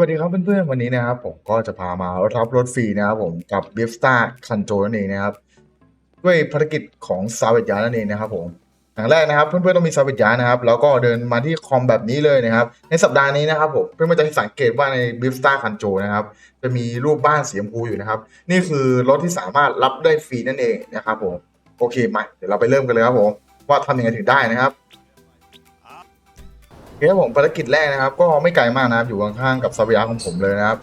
วัสดีครับเพื่อนๆ วันนี้นะครับผมก็จะพามารับรถฟรีนะครับผมกับ b i f s t a r คันโจนั่นเองนะครับ ด้วยภารกิจของซาเว y ยานั่นเองนะครับผมอย่างแรกนะครับเพื่อนๆต้องมีซาเว y ยานะครับแล้วก็เดินมาที่คอมแบบนี้เลยนะครับ ในสัปดาห์นี้นะครับผมเพื่อนๆจะสังเกตว่าใน b i f s t a r คันโจนะครับจะมีรูปบ้านสีชมพูอยู่นะครับ นี่คือรถที่สามารถรับได้ฟรีนั่นเองนะครับผมโอเคมาเดี๋ยวเราไปเริ่มกันเลยครับผมว่าทำยังไงถึงได้นะครับ เคครับผมภารกิจแรกนะครับ ก็ไม่ไกลมากนะครับ อยู่ข้างๆกับซาเวียของผมเลยนะครับ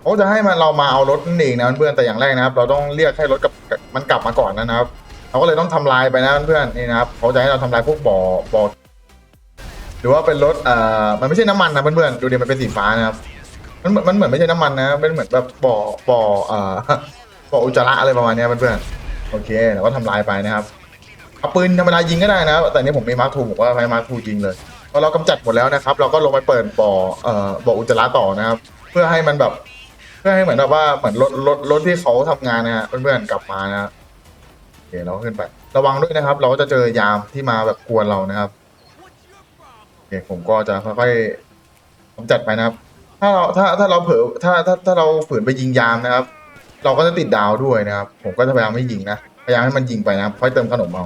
เขาจะให้มาเรามาเอารถนั่นเองนะเพื่อนๆแต่อย่างแรกนะครับ เราต้องเรียกให้รถกับมันกลับมาก่อนนะครับ เราก็เลยต้องทำลายไปนะเพื่อนๆนี่นะครับเขาจะให้เราทำลายพวกบ่อบ่อหรือว่าเป็นรถเอ่อมันไม่ใช่น้ำมันนะเพื่อนๆดูดิมันเป็นสีฟ้านะครับมันเหมือนมันเหมือนไม่ใช่น้ำมันนะเป็นเหมือนแบบบ่อบ่อเอ่อบ่ออุจจาระอะไรประมาณนี้เพื่อนๆโอเคเราก็ทำลายไปนะครับเอาปืนธรรมดายิงก็ได้นะแต่นนี้ผมมีมาร์คทูผมก็ใช้มาร์คทูยิงเลย พอเรากำจัดหมดแล้วนะครับ เราก็ลงไปเปิดบ่อเอ่อบ่ออุจจาระต่อนะครับ เพื่อให้มันแบบ เพื่อให้เหมือนแบบว่าเหมือนรถรถรถที่เขาทำงานนะฮะเพื่อนๆกลับมานะโอเคเราก็ขึ้นไป ระวังด้วยนะครับ เราก็จะเจอยามที่มาแบบกวนเรานะครับโอเคผมก็จะค่อยๆกำจัดไปนะครับ ถ้าเราถ้าถ้าเราเผลอถ้าถ้าถ้าเราฝืนไปยิงยามนะครับ เราก็จะติดดาวด้วยนะครับ ผมก็จะพยายามไม่ยิงนะพยายามให้มันยิงไปนะครับค่อยเติมขนมเอา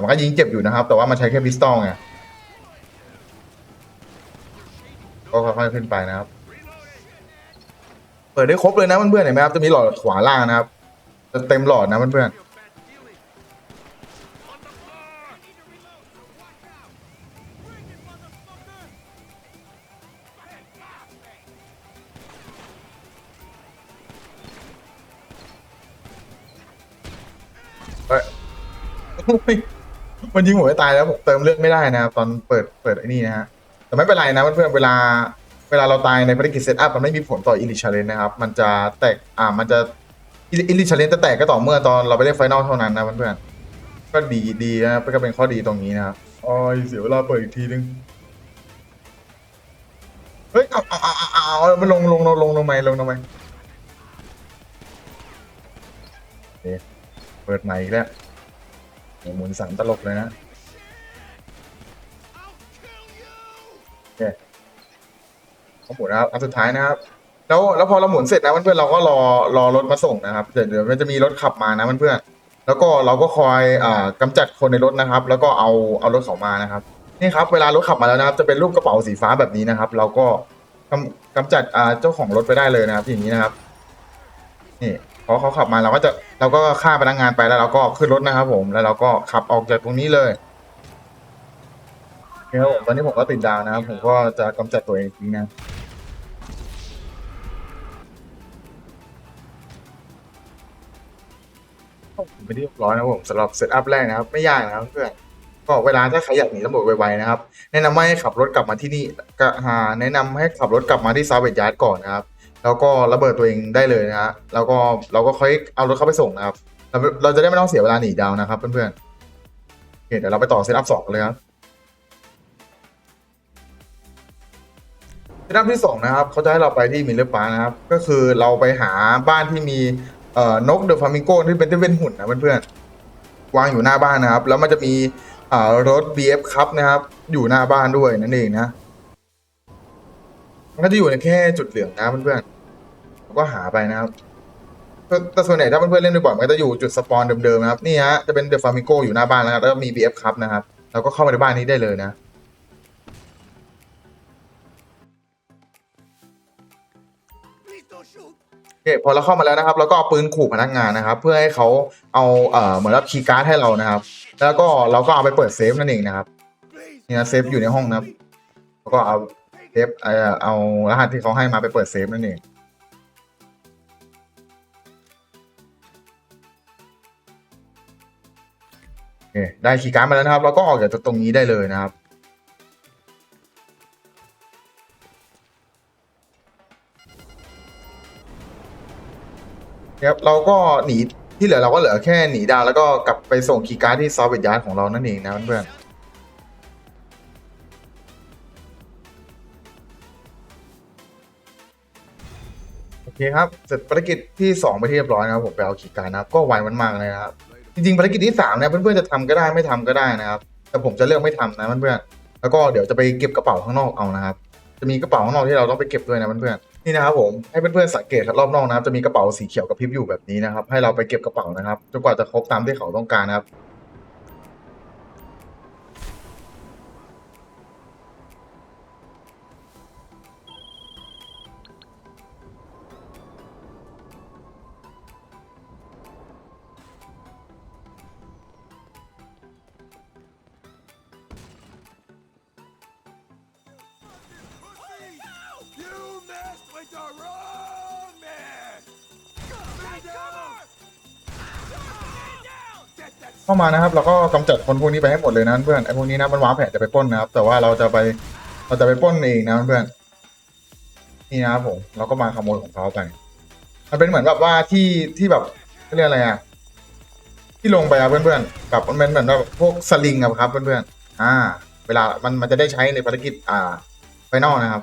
มันก็ยิงเจ็บอยู่นะครับ แต่ว่ามันใช้แค่พิสตอลไง ก็ค่อยๆขึ้นไปนะครับ เปิดได้ครบเลยนะเพื่อนๆเห็นไหมครับจะมีหลอดขวาล่างนะครับ จะเต็มหลอดนะเพื่อนๆเฮ้ยมันยิงผมไม่ตายแล้วผมเติมเลือดไม่ได้นะครับตอนเปิดเปิดไอ้นี่นะฮะ แต่ไม่เป็นไรนะเพื่อนๆเวลาเวลาเราตายในภารกิจเซตอัพมันไม่มีผลต่ออิลิชาเลนนะครับ มันจะแตกอ่ามันจะอิลิชาเลนจะแตกก็ต่อเมื่อตอนเราไปเล่นไฟนอลเท่านั้นนะเพื่อนๆก็ดีดีนะครับก็เป็นข้อดีตรงนี้นะครับอ๋อเสียเวลาเปิดอีกทีนึงเฮ้ยเอาเอาเอาเอาเอามันลงลงลงลงลงไหมลงทำไมโอเคเปิดใหม่อีกแล้วโอ้หมุนสามตลกเลยนะ หมุนนะครับอันสุดท้ายนะครับ แล้วแล้วพอเราหมุนเสร็จนะเพื่อนๆเราก็รอรอรถมาส่งนะครับเดี๋ยวเดี๋ยวมันจะมีรถขับมานะเพื่อนๆแล้วก็เราก็คอยอ่ากำจัดคนในรถนะครับ แล้วก็เอาเอารถเขามานะครับนี่ครับเวลารถขับมาแล้วนะครับ จะเป็นรูปกระเป๋าสีฟ้าแบบนี้นะครับ เราก็กำกำจัดอ่าเจ้าของรถไปได้เลยนะครับ อย่างนี้นะครับนี่พอเขาขับมาเราก็จะเราก็ฆ่าพนักงานไปแล้วเราก็ขึ้นรถนะครับ ผมแล้วเราก็ขับออกจากตรงนี้เลยโอเคครับผมตอนนี้ผมก็ติดดาวนะครับผมก็จะกำจัดตัวเองทิ้งนะ ไม่ได้เรียบร้อยนะผมสำหรับเซตอัพแรกนะครับ ไม่ยากนะครับเพื่อนก็เวลาถ้าใครอยากหนีตำรวจไวๆนะครับ แนะนำให้ขับรถกลับมาที่นี่ก็หาแนะนำให้ขับรถกลับมาที่ซาเวจยาร์ดก่อนนะครับ แล้วก็ระเบิดตัวเองได้เลยนะฮะแล้วก็เราก็ค่อยเอารถเข้าไปส่งนะครับ เราเราจะได้ไม่ต้องเสียเวลาหนีดาวนะครับ เพื่อนๆโอเคเดี๋ยวเราไปต่อเซตอัพสองเลยครับเซตอัพที่สองนะครับเขาจะให้เราไปที่มิลเลอร์ปานะครับ ก็คือเราไปหาบ้านที่มี เอ่อนกเดอะฟามิงโกที่เป็นที่เป็นหุ่นนะเพื่อนๆวางอยู่หน้าบ้านนะครับ แล้วมันจะมีอ่ารถ BF ครับนะครับ อยู่หน้าบ้านด้วยนั่นเองนะมันก็จะอยู่ในแค่จุดเหลืองนะเพื่อนๆเราก็หาไปนะครับแต่แต่ส่วนใหญ่ถ้าเพื่อนๆเล่นบ่อยๆมันก็จะอยู่จุดสปอนเดิมๆนะครับนี่ฮะจะเป็นเดอะฟามิงโกอยู่หน้าบ้านนะครับแล้วก็มี BF ครับนะครับเราก็เข้ามาในบ้านนี้ได้เลยนะ โอเคพอเราเข้ามาแล้วนะครับเราก็เอาปืนขู่พนักงานนะครับ เพื่อให้เขาเอาเอ่อเหมือนรับคีย์การ์ดให้เรานะครับ แล้วก็เราก็เอาไปเปิดเซฟนั่นเองนะครับเนี่นะเซฟอยู่ในห้องนะครับ แล้วก็เอาเซฟเอ่อเอารหัสที่เขาให้มาไปเปิดเซฟนั่นเองได้คีย์การ์ดมาแล้วนะครับเราก็ออกจากตรงนี้ได้เลยนะครับ ครับเราก็หนีที่เหลือเราก็เหลือแค่หนีดาวแล้วก็กลับไปส่งคีย์การ์ดที่ซอฟต์แวร์ยาร์ดของเรานั่นเองนะเพื่อนๆโอเคครับ เสร็จภารกิจที่สองไปที่เรียบร้อยนะครับผมไปเอาคีย์การ์ดนะครับก็ไวมันมากเลยนะครับจริงๆภารกิจที่สามเนี่ยเพื่อนๆจะทำก็ได้ไม่ทำก็ได้นะครับ แต่ผมจะเลือกไม่ทำนะเพื่อนๆแล้วก็เดี๋ยวจะไปเก็บกระเป๋าข้างนอกเอานะครับ จะมีกระเป๋าข้างนอกที่เราต้องไปเก็บด้วยนะเพื่อนๆ นี่นะครับผมให้เพื่อนๆสังเกตรอบนอกนะครับจะมีกระเป๋าสีเขียวกับพริบอยู่แบบนี้นะครับ ให้เราไปเก็บกระเป๋านะครับจนกว่าจะครบตามที่เขาต้องการนะครับ เข้ามานะครับเราก็กำจัดคนพวกนี้ไปให้หมดเลยนะเพื่อนไอ้พวกนี้นะมันวางแผนจะไปป้นนะครับ แต่ว่าเราจะไปเราจะไปป้นเองนะเพื่อนนี่นะครับผมเราก็มาขโมยของเขาไปมันเป็นเหมือนแบบว่าที่ที่แบบเขาเรียกอะไรอะที่ลงไปอะเพื่อนๆแบบมันเป็นเหมือนแบบพวกสลิงอะครับเพื่อนๆอ่า เวลามันมันจะได้ใช้ในภารกิจอ่าไฟนอลนะครับ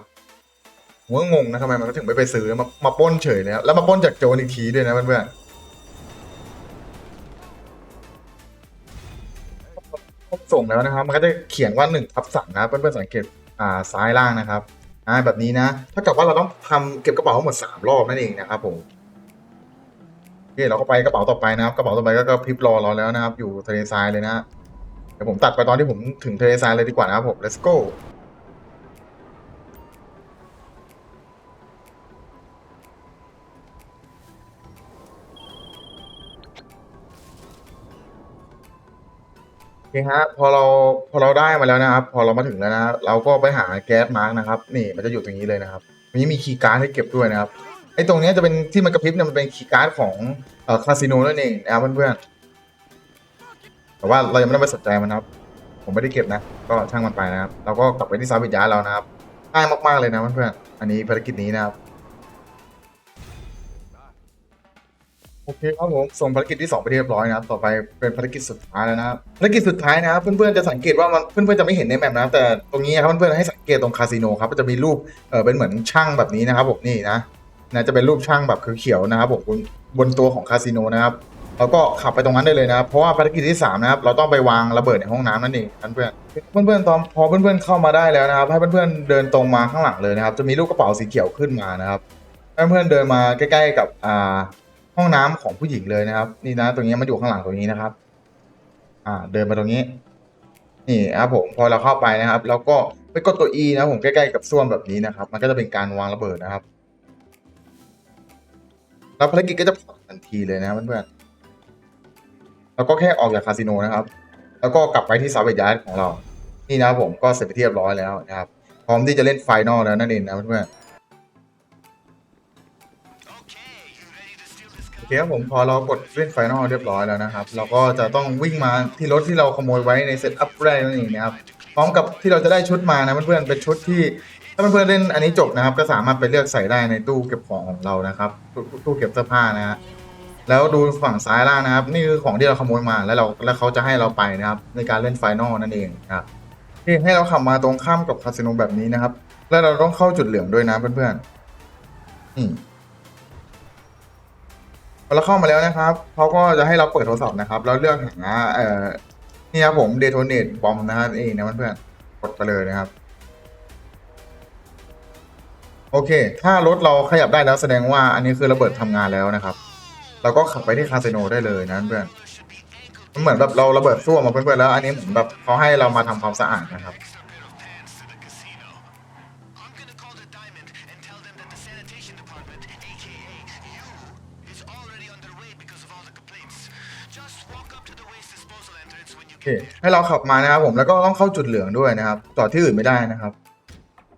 ผมก็งงนะทำไมมันถึงไม่ไปซื้อมามาป้นเฉยเลยครับแล้วมาป้นจากโจรอีกทีด้วยนะเพื่อนๆ ส่งแล้วนะครับ มันก็จะเขียนว่าหนึ่งทับสั่งนะเพื่อนๆสังเกตอ่าซ้ายล่างนะครับอ่าแบบนี้นะถ้ากับว่าเราต้องทำเก็บกระเป๋าทั้งหมดสามรอบนั่นเองนะครับผมโอเคเราก็ไปกระเป๋าต่อไปนะครับกระเป๋าต่อไปก็ก็พริบรอเราแล้วนะครับ อยู่ทะเลทรายเลยนะเดี๋ยวผมตัดไปตอนที่ผมถึงทะเลทรายเลยดีกว่านะครับผม let's go ฮะพอเราพอเราได้มาแล้วนะครับ พอเรามาถึงแล้วนะเราก็ไปหาแก๊สมาร์กนะครับ นี่มันจะอยู่ตรงนี้เลยนะครับอันนี้มีคีย์การ์ดให้เก็บด้วยนะครับไอ้ตรงนี้จะเป็นที่มันกระพริบเนี่ยมันเป็นคีย์การ์ดของเอ่อคาสิโนนั่นเองนะครับเพื่อนๆแต่ว่าเรายังไม่ได้ไปสนใจมันนะครับ ผมไม่ได้เก็บนะ ก็ช่างมันไปนะครับ เราก็กลับไปที่ซาวิยาเรานะครับง่ายมากๆเลยนะเพื่อนๆอันนี้ภารกิจนี้นะครับ โอเคครับผมส่งภารกิจที่ 2 ไปเรียบร้อยนะครับ ต่อไปเป็นภารกิจสุดท้ายแล้วนะครับภารกิจสุดท้ายนะครับ เพื่อนๆจะสังเกตว่ามันเพื่อนๆจะไม่เห็นในแมปนะครับแต่ตรงนี้ครับเพื่อนๆให้สังเกตตรงคาสิโนครับจะมีรูปเออเป็นเหมือนช่างแบบนี้นะครับผมนี่นะนะจะเป็นรูปช่างแบบเขียวๆนะครับผมบนบนตัวของคาสิโนนะครับเราก็ขับไปตรงนั้นได้เลยนะครับเพราะว่าภารกิจที่สามนะครับเราต้องไปวางระเบิดในห้องน้ำนั่นเองเพื่อนเพื่อนๆตอนพอเพื่อนๆเข้ามาได้แล้วนะครับ ให้เพื่อนๆเดินตรงมาข้างหลังเลยนะครับ จะมีรูปกระเป๋าสีเขียวขึ้นมานะครับให้เพื่อนๆเดินมาใกล้ ๆ กับอ่า ห้องน้ำของผู้หญิงเลยนะครับ นี่นะ ตรงนี้มันอยู่ข้างหลังตรงนี้นะครับ อ่า เดินมาตรงนี้ นี่ครับผมพอเราเข้าไปนะครับ แล้วก็ไปกดตัว E นะผมใกล้ๆกับส้วมแบบนี้นะครับ มันก็จะเป็นการวางระเบิดนะครับ แล้วภารกิจก็จะผ่านทันทีเลยนะเพื่อนๆแล้วก็แค่ออกจากคาสิโนนะครับ แล้วก็กลับไปที่ซาเวยาร์ของเรา นี่นะผมก็เสร็จไปนที่เรียบร้อยแล้วนะครับ พร้อมที่จะเล่นไฟนอลแล้วนั่นเองนะเพื่อนๆ เคครับผมพอเรากดเล่นไฟนอลเรียบร้อยแล้วนะครับ เราก็จะต้องวิ่งมาที่รถที่เราขโมยไว้ในเซตอัพแรกนั่นเองนะครับพร้อมกับที่เราจะได้ชุดมานะเพื่อนๆเป็นชุดที่ถ้าเพื่อนๆเล่นอันนี้จบนะครับ ก็สามารถไปเลือกใส่ได้ในตู้เก็บของของเรานะครับตู้เก็บเสื้อผ้านะฮะแล้วดูฝั่งซ้ายล่างนะครับ นี่คือของที่เราขโมยมาแล้วเราแล้วเขาจะให้เราไปนะครับ ในการเล่นไฟนอลนั่นเองครับที่ให้เราขับมาตรงข้ามกับคาสิโนแบบนี้นะครับ แล้วเราต้องเข้าจุดเหลืองด้วยนะเพื่อนๆนี่พอ เราเข้ามาแล้วนะครับเขาก็จะให้เราเปิดโทรศัพท์นะครับ แล้วเลือกหาเอ่อนี่ครับผมเดโทเนตบอมนะครับเองนะเพื่อนๆกดไปเลยนะครับ โอเค ถ้ารถเราขยับได้แล้วแสดงว่าอันนี้คือระเบิดทำงานแล้วนะครับ เราก็ขับไปที่คาสิโนได้เลยนะเพื่อนมันเหมือนแบบเราระเบิดซ่วมมาเพื่อนๆแล้ว อันนี้เหมือนแบบเขาให้เรามาทำความสะอาดนะครับ โอเคให้เราขับมานะครับผมแล้วก็ต้องเข้าจุดเหลืองด้วยนะครับ จอดที่อื่นไม่ได้นะครับ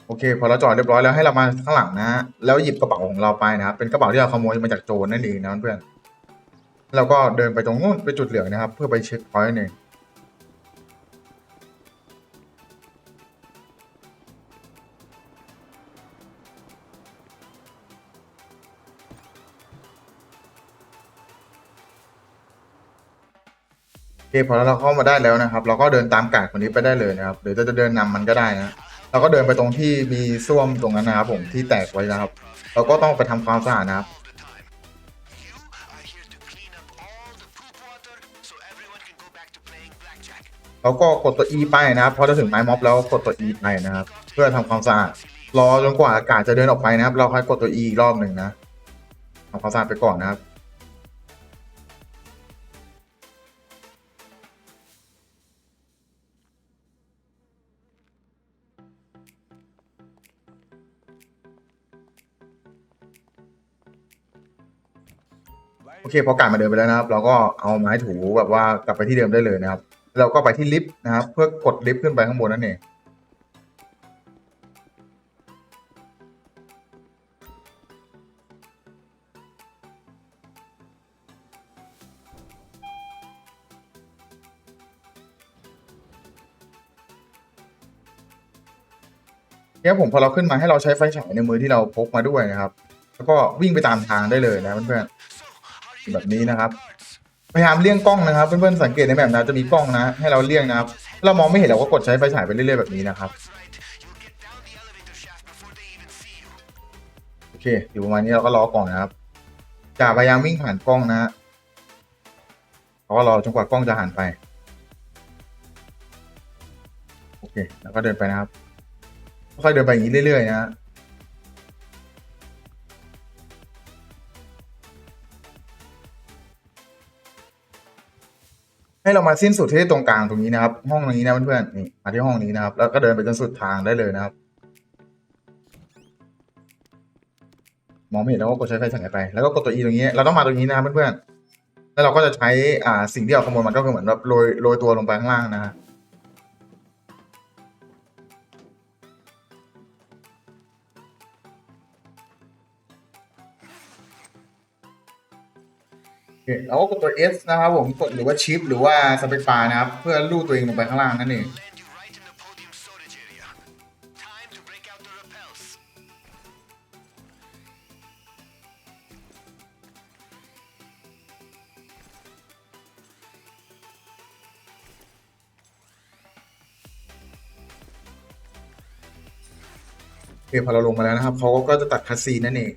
โอเค พอเราจอดเรียบร้อยแล้วให้เรามาข้างหลังนะฮะแล้วหยิบกระเป๋าของเราไปนะครับ เป็นกระเป๋าที่เราขโมยมาจากโจรนั่นเองนะเพื่อนเราก็เดินไปตรงนู้นไปจุดเหลืองนะครับ เพื่อไปเช็คพอยต์นั่นเอง เคพอเราเข้ามาได้แล้วนะครับ เราก็เดินตามกาดคนนี้ไปได้เลยนะครับหรือจะจะเดินนำมันก็ได้นะเราก็เดินไปตรงที่มีส้วมตรงนั้นนะครับผมที่แตกไว้นะครับ เราก็ต้องไปทำความสะอาดนะครับ You are here to clean up all the poop water so everyone can go back to playing blackjack. แล้วก็กดตัว E ไปนะครับพอจะถึงไม้ม็อบแล้วกดตัว E ไปนะครับ เพื่อทำความสะอาดรอจนกว่าอากาศจะเดินออกไปนะครับ เราค่อยกดตัว E อีกรอบหนึ่งนะเอาความสะอาดไปก่อนนะครับ โอเคพอกาดมาเดินไปแล้วนะครับ เราก็เอาไม้ถูแบบว่ากลับไปที่เดิมได้เลยนะครับ เราก็ไปที่ลิฟต์นะครับ เพื่อกดลิฟต์ขึ้นไปข้างบนนั่นเองเนี่ยผมพอเราขึ้นมาให้เราใช้ไฟฉายในมือที่เราพกมาด้วยนะครับ แล้วก็วิ่งไปตามทางได้เลยนะเพื่อนๆ แบบนี้นะครับ พยายามเลี่ยงกล้องนะครับ เพื่อนๆสังเกตในแบบนะจะมีกล้องนะ ให้เราเลี่ยงนะครับ เรามองไม่เห็นเราก็กดใช้ไฟฉายไปเรื่อยๆแบบนี้นะครับโอเค อยู่ประมาณนี้เราก็รอก่อนนะครับจ่าพยายามวิ่งผ่านกล้องนะฮะเราก็รอจนกว่ากล้องจะหันไปโอเค แล้วก็เดินไปนะครับค่อยเดินไปอย่างนี้เรื่อยๆนะฮะ ให้เรามาสิ้นสุดที่ตรงกลางตรงนี้นะครับ ห้องนี้นะเพื่อนๆนี่มาที่ห้องนี้นะครับ แล้วก็เดินไปจนสุดทางได้เลยนะครับ มองไม่เห็นแล้วก็กดใช้ไฟฉายไป แล้วก็กดตัว E ตรงนี้ เราต้องมาตรงนี้นะครับเพื่อนๆแล้วเราก็จะใช้อ่าสิ่งที่เราขโมยมันก็คือเหมือนแบบโรยโรยตัวลงไปข้างล่างนะ ฮะโอเราก็กดตัว S นะครับผมกดหรือว่าชิปหรือว่าสเปคบาร์นะครับ เพื่อลูดตัวเองลงไปข้างล่างนั่นเองโอเคพอเราลงมาแล้วนะครับเขาก็จะตัดคัสซีนนั่นเอง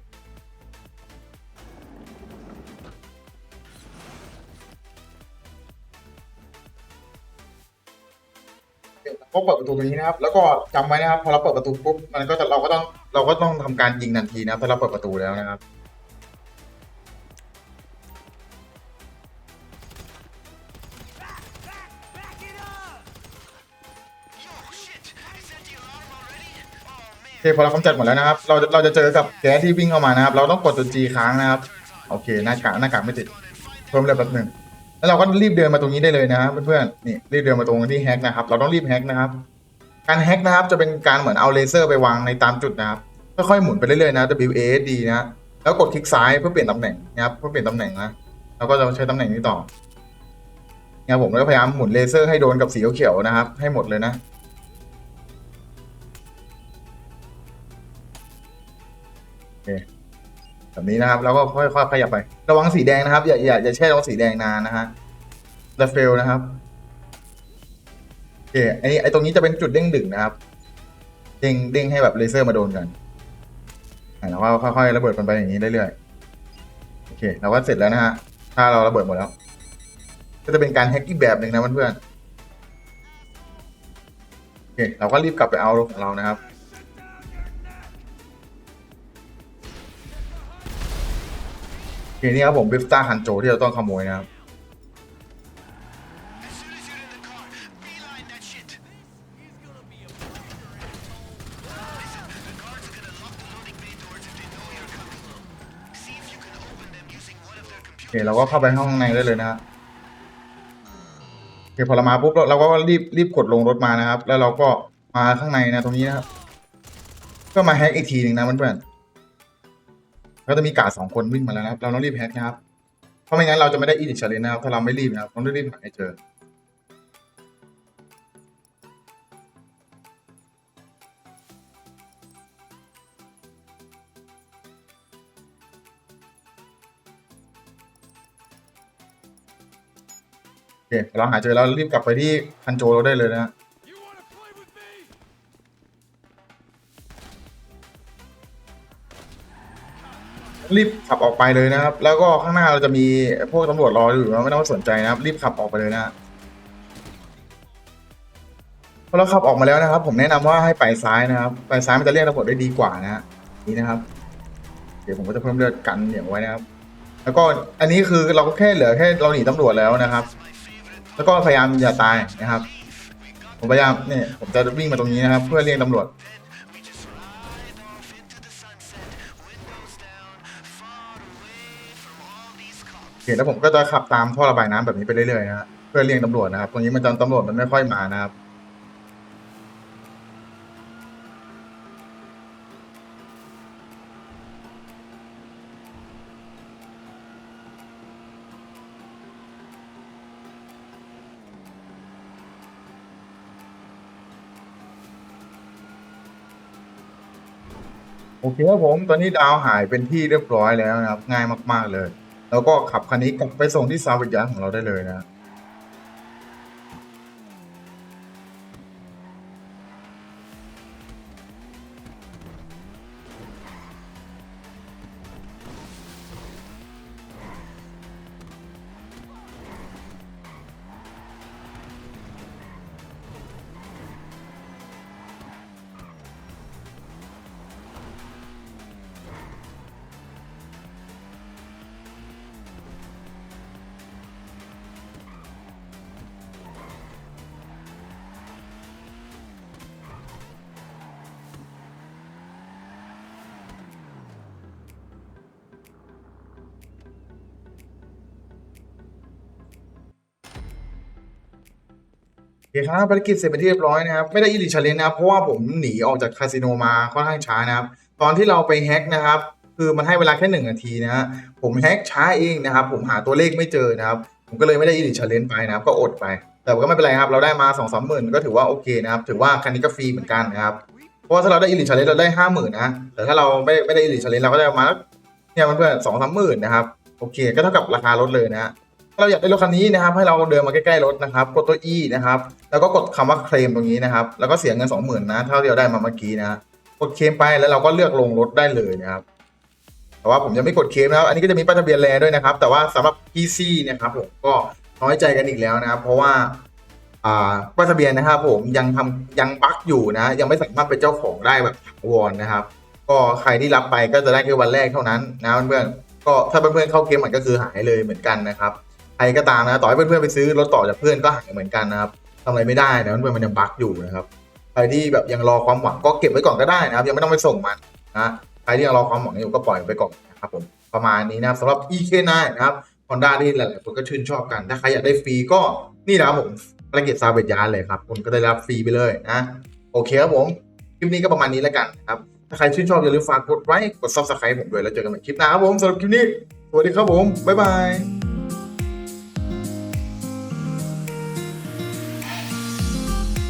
ก็เปิดประตูตรงนี้นะครับ แล้วก็จำไว้นะครับ พอเราเปิดประตูปุ๊บ มันก็จะเราก็ต้องเราก็ต้องทำการยิงทันทีนะครับถ้าเราเปิดประตูแล้วนะครับ โอเคพอเรากำจัดหมดแล้วนะครับ เราเราจะเจอกับแก๊สที่วิ่งเข้ามานะครับ เราต้องกดตัว G ค้างนะครับ โอเค หน้ากากหน้ากากไม่ติด เพิ่มเลยแป๊บหนึ่ง แล้วเราก็รีบเดินมาตรงนี้ได้เลยนะครับเพื่อนๆนี่รีบเดินมาตรงที่แฮกนะครับ เราต้องรีบแฮกนะครับ การแฮกนะครับจะเป็นการเหมือนเอาเลเซอร์ไปวางในตามจุดนะครับค่อยๆหมุนไปเรื่อยๆนะ W A S D นะแล้วกดคลิกซ้ายเพื่อเปลี่ยนตำแหน่งนะครับเพื่อเปลี่ยนตำแหน่งนะเราก็จะใช้ตำแหน่งนี้ต่อเนี่ยผมก็พยายามหมุนเลเซอร์ให้โดนกับสีเขียวๆนะครับ ให้หมดเลยนะ แบบนี้นะครับ แล้วก็ค่อยๆขยับไป ระวังสีแดงนะครับ อย่าอย่าอย่าแช่ตรงสีแดงนานนะฮะจะเฟลนะครับโอเคไอ้ไอ้ตรงนี้จะเป็นจุดเด้งดึงนะครับ เด้งเด้งให้แบบเลเซอร์มาโดนกันแล้วก็ค่อยๆระเบิดมันไปอย่างนี้เรื่อยๆโอเคเราก็เสร็จแล้วนะฮะถ้าเราระเบิดหมดแล้ว ก็จะเป็นการแฮกอีกแบบหนึ่งนะเพื่อนๆโอเคเราก็รีบกลับไปเอารถของเรานะครับีนี้ครับผมบิฟต้าคันโจที่เราต้องขโมยนะครับโอเคเราก็เข้าไปห้องในได้เลยนะฮะโอเคพอเรามาปุ๊บเราก็รีบรีบกดลงรถมานะครับ แล้วเราก็มาข้างในนะตรงนี้นะครับ ก็มาแฮกอีกทีหนึ่งนะเพื่อนๆ ก็จะมีกาดสองคนวิ่งมาแล้วนะครับ เราต้องรีบแฮกนะครับ เพราะไม่งั้นเราจะไม่ได้อีดิชเชนนะครับ ถ้าเราไม่รีบนะครับ ต้องรีบหาให้เจอ โอเคเราหาเจอแล้วรีบกลับไปที่คันโจเราได้เลยนะ รีบขับออกไปเลยนะครับ แล้วก็ข้างหน้าเราจะมีพวกตำรวจรออยู่นะไม่ต้องสนใจนะครับ รีบขับออกไปเลยนะพอเราขับออกมาแล้วนะครับ ผมแนะนำว่าให้ไปซ้ายนะครับ ไปซ้ายมันจะเรียกตำรวจได้ดีกว่านะฮะนี่นะครับ เดี๋ยวผมก็จะเพิ่มเลือดกันเหนียวไว้นะครับ แล้วก็อันนี้คือเราก็แค่เหลือแค่เราหนีตำรวจแล้วนะครับ แล้วก็พยายามอย่าตายนะครับ ผมพยายามเนี่ยผมจะวิ่งมาตรงนี้นะครับ เพื่อเรียกตำรวจ these cops. โอเคแล้วผมก็จะขับตามท่อระบายน้ำแบบนี้ไปเรื่อยๆนะฮะเพื่อเรียกตำรวจนะครับ ตรงนี้มันจะตำรวจมันไม่ค่อยมานะครับ โอเคครับผม ตอนนี้ดาวหายเป็นที่เรียบร้อยแล้วนะครับ ง่ายมาก ๆเลย แล้วก็ขับคันนี้กลับไปส่งที่ซาวิยาของเราได้เลยนะ คครับภารกิจเสร็จเป็นที่เรียบร้อยนะครับ ไม่ได้อิลิชาเลนนะครับเพราะว่าผมหนีออกจากคาสิโนมาค่อนข้างช้านะครับ ตอนที่เราไปแฮกนะครับ คือมันให้เวลาแค่หนึ่งนาทีนะฮะผมแฮกช้าเองนะครับ ผมหาตัวเลขไม่เจอนะครับ ผมก็เลยไม่ได้อิลิชาเลนไปนะครับ ก็อดไป แต่ก็ไม่เป็นไรครับ เราได้มาสองสามหมื่นก็ถือว่าโอเคนะครับ ถือว่าคันนี้ก็ฟรีเหมือนกันนะครับ เพราะว่าถ้าเราได้อิลิชาเลนเราได้ห้าหมื่นนะแต่ถ้าเราไม่ไม่ได้อิลิชาเลนเราก็ได้มาเนี่ยมันเพื่อนสองสามหมื่นนะครับ โอเค ก็เท่ากับราคารถเลยนะฮะ เราอยากได้รถคันนี้นะครับ ให้เราเดินมาใกล้ๆรถนะครับ กดตัว E นะครับ แล้วก็กดคำว่าเคลมตรงนี้นะครับ แล้วก็เสียเงิน 20,000นะเท่าที่เราได้มาเมื่อกี้นะกดเคลมไปแล้วเราก็เลือกลงรถได้เลยนะครับ แต่ว่าผมยังไม่กดเคลมนะครับ อันนี้ก็จะมีป้ายทะเบียนแลด้วยนะครับ แต่ว่าสำหรับ PC นะครับผมก็น้อยใจกันอีกแล้วนะครับ เพราะว่าอ่าป้ายทะเบียนนะครับ ผมยังทำยังบั๊กอยู่นะ ยังไม่สามารถเป็นเจ้าของได้แบบถาวรนะครับ ก็ใครที่รับไปก็จะได้แค่วันแรกเท่านั้นนะเพื่อนๆก็ถ้าเพื่อนๆเข้าเกมมันก็คือหายเลยเหมือนกันนะครับ ใครก็ตามนะต่อให้เพื่อนๆไปซื้อรถต่อจากเพื่อนก็หายเหมือนกันนะครับทำอะไรไม่ได้นะเพื่อนๆมันยังบั๊กอยู่นะครับใครที่แบบยังรอความหวังก็เก็บไว้ก่อนก็ได้นะครับ ยังไม่ต้องไปส่งมันนะใครที่ยังรอความหวังอยู่ก็ปล่อยไปก่อนนะครับผมประมาณนี้นะครับสำหรับ EK9 นะครับฮอนด้าที่หลายๆคนก็ชื่นชอบกัน ถ้าใครอยากได้ฟรีก็นี่นะครับผมภารกิจซาเวจยานเลยครับคุณก็ได้รับฟรีไปเลยนะโอเคครับผมคลิปนี้ก็ประมาณนี้แล้วกันนะครับถ้าใครชื่นชอบอย่าลืมฝากกดไลค์กด subscribe ผมด้วยแล้วเจอกันใหม่คลิปหน้าครับผมสำหรับคลิปนี้สวัสดีครับผมบ๊ายบาย